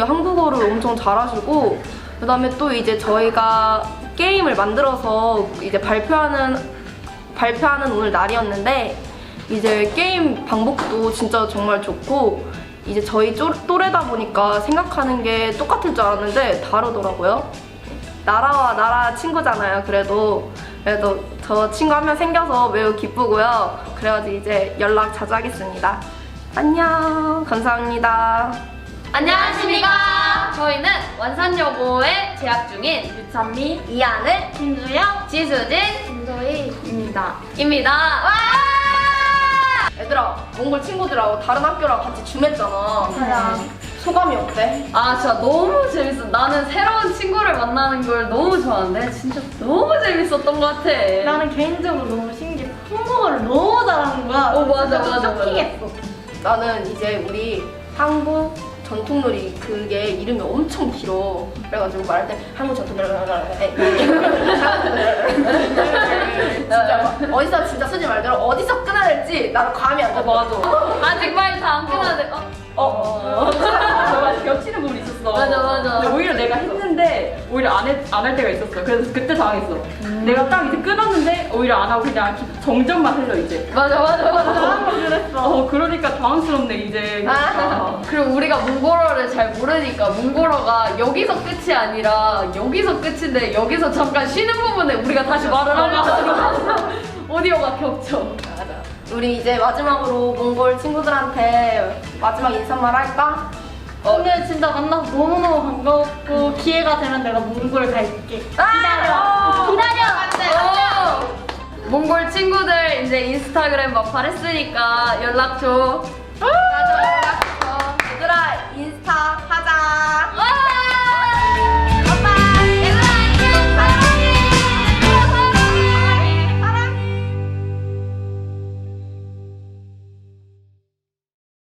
엄청 잘하시고 그다음에 또 이제 저희가 게임을 만들어서 이제 발표하는 발표하는 오늘 날이었는데 이제 게임 방법도 진짜 정말 좋고 이제 저희 쪼, 또래다 보니까 생각하는 게 똑같을 줄 알았는데 다르더라고요. 나라와 나라 친구잖아요. 그래도 그래도 저 친구 한 명 생겨서 매우 기쁘고요. 그래가지고 이제 연락 자주 하겠습니다. 안녕. 감사합니다. 안녕하십니까. 저희는 원산여고에 재학 중인 유찬미, 이하늘, 김주영, 지수진, 김소희입니다. 입니다. 와! 얘들아, 몽골 친구들하고 다른 학교랑 같이 줌했잖아. 소감이 어때? 아 진짜 너무 재밌어. 나는 새로운 친구를 만나는 걸 너무 좋아하는데 진짜 너무 재밌었던 것 같아. 나는 개인적으로 너무 신기해. 한국어를 너무 잘하는 거야. 어, 맞아, 맞아, 맞아. 쇼킹했어. 나는 이제 우리 한국 전통놀이 그게 이름이 엄청 길어. 그래가지고 말할 때 한국 전통놀이 진짜 막 어디서 진짜 쓰지 말대로 어디서 끊어야 될지 나는 감이 안 잡혀. 아직 말다안 끝났는데 어? 어, 정말 겹치는 부분이 있었어. 맞아, 맞아. 근데 오히려 내가 했는데 오히려 안할 때가 있었어. 그래서 그때 당했어. 내가 딱 이제 끊었는데 오히려 안 하고 그냥 정전만 흘러 이제. 맞아 맞아 맞아. 나도 그랬어. 어 그러니까 당황스럽네 이제. 아. 그리고 우리가 몽골어를 잘 모르니까 몽골어가 여기서 끝이 아니라 여기서 끝인데 여기서 잠깐 쉬는 부분에 우리가 다시 말을 하려고 오디오가 겹쳐. 우리 이제 마지막으로 몽골 친구들한테 마지막 인사말 할까? 오늘 진짜 만나서 너무너무 반가웠고 기회가 되면 내가 몽골 갈게. 기다려. 기다려. 오! 몽골 친구들 이제 인스타그램 막발했으니까 연락 줘.